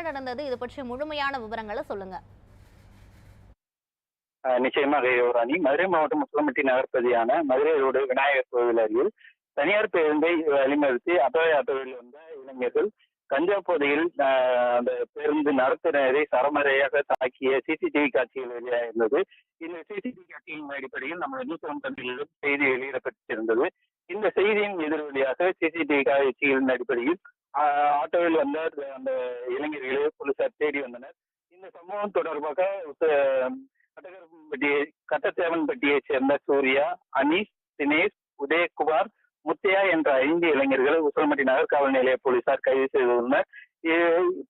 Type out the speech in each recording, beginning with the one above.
என்ன நடந்தது? இது பற்றி முழுமையான விவரங்களை சொல்லுங்க. நிச்சயமாக யுவராணி மதுரை மாவட்டம் முஸ்லம்பட்டி நகர்ப்பதியான மதுரை ரோடு விநாயகர் கோவில் அருகில் தனியார் பேருந்தை வழிமறித்து அட்டோய ஆட்டோவில் வந்த இளைஞர்கள் கஞ்சா போதையில் அந்த பேருந்து நடத்துனரை சரமறையாக தாக்கிய சிசிடிவி காட்சிகள் வெளியாக இருந்தது. இந்த சிசிடிவி காட்சியின் அடிப்படையில் நம்ம நியூஸ் தமிழிலும் செய்தி வெளியிடப்பட்டிருந்தது. இந்த செய்தியின் எதிரொலியாக சிசிடிவி காட்சிகளின் அடிப்படையில் ஆட்டோவில் வந்த அந்த இளைஞர்களை போலீசார் தேடி வந்தனர். இந்த சம்பவம் தொடர்பாக கட்டகரம்பட்டியை கட்டத்தேவன்பட்டியைச் சேர்ந்த சூர்யா அனீஷ் தினேஷ் உதயகுமார் முத்தையா என்ற ஐந்து இளைஞர்களை நகர் நகர்காவல் நிலைய போலீசார் கைது செய்துள்ளனர்.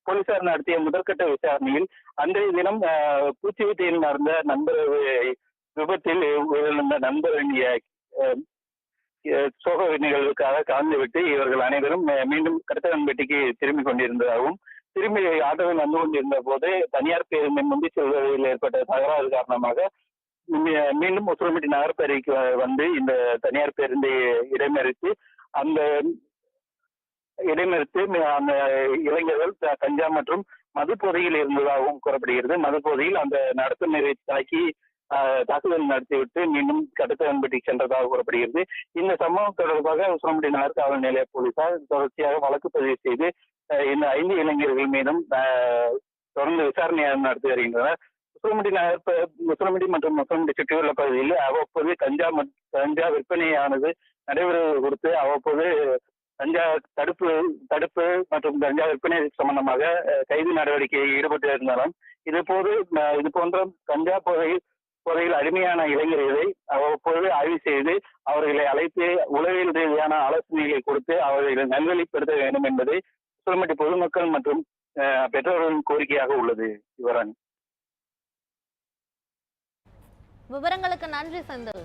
போலீசார் நடத்திய முதற்கட்ட விசாரணையில் அன்றைய தினம் அஹ், பூச்சிவீட்டையில் நடந்த நண்பர் விபத்தில் உயிரிழந்த நண்பரின் அஹ், சோக நிகழ்வுக்காக கலந்துவிட்டு இவர்கள் அனைவரும் மீண்டும் கடத்தவன்பட்டிக்கு திரும்பிக் கொண்டிருந்ததாகவும் திரும்பி ஆட்டோவில் வந்து கொண்டிருந்த போது தனியார் பேருந்தை முந்தி செல்வதில் ஏற்பட்ட தகராறு காரணமாக மீண்டும் உசுரம்பட்டி நகர்பேரிக்கு வந்து இந்த தனியார் பேருந்தை இடைமறித்து அந்த இடைமறித்து அந்த இளைஞர்கள் த- கஞ்சா மற்றும் மது போதையில் இருந்ததாகவும் கூறப்படுகிறது. மது போதையில் அந்த நடத்துனரை தாக்கி தாக்குதல் நடத்திவிட்டு மீண்டும் கடத்தவன்பட்டி சென்றதாக கூறப்படுகிறது. இந்த சம்பவம் தொடர்பாக உசுரம்பட்டி நகர் காவல் நிலைய போலீசார் தொடர்ச்சியாக வழக்கு பதிவு செய்து இந்த ஐந்து இளைஞர்கள் மீதும் தொடர்ந்து விசாரணை நடத்தி வருகின்றனர். முசலம்பட்டி நகர் ப- மற்றும் முசலம்பட்டி சுற்றியுள்ள பகுதியில் அவ்வப்போது கஞ்சா கஞ்சா விற்பனையானது நடைபெறுவது குறித்து அவ்வப்போது கஞ்சா தடுப்பு தடுப்பு மற்றும் கஞ்சா விற்பனை சம்பந்தமாக கைது நடவடிக்கையில் ஈடுபட்டு இருந்தாலும் இது போது இது போன்ற கஞ்சா போதை போதையில் அடிமையான இளைஞர்களை அவ்வப்பொழுது ஆய்வு செய்து அவர்களை அழைத்து உளவியல் ரீதியான ஆலோசனைகளை கொடுத்து அவர்களை நல்வழிப்படுத்த வேண்டும் என்பது சுழமட்டி பொதுமக்கள் மற்றும் பெற்றோர்களின் கோரிக்கையாக உள்ளது. யுவராணி விவரங்களுக்கு நன்றி செந்தில்.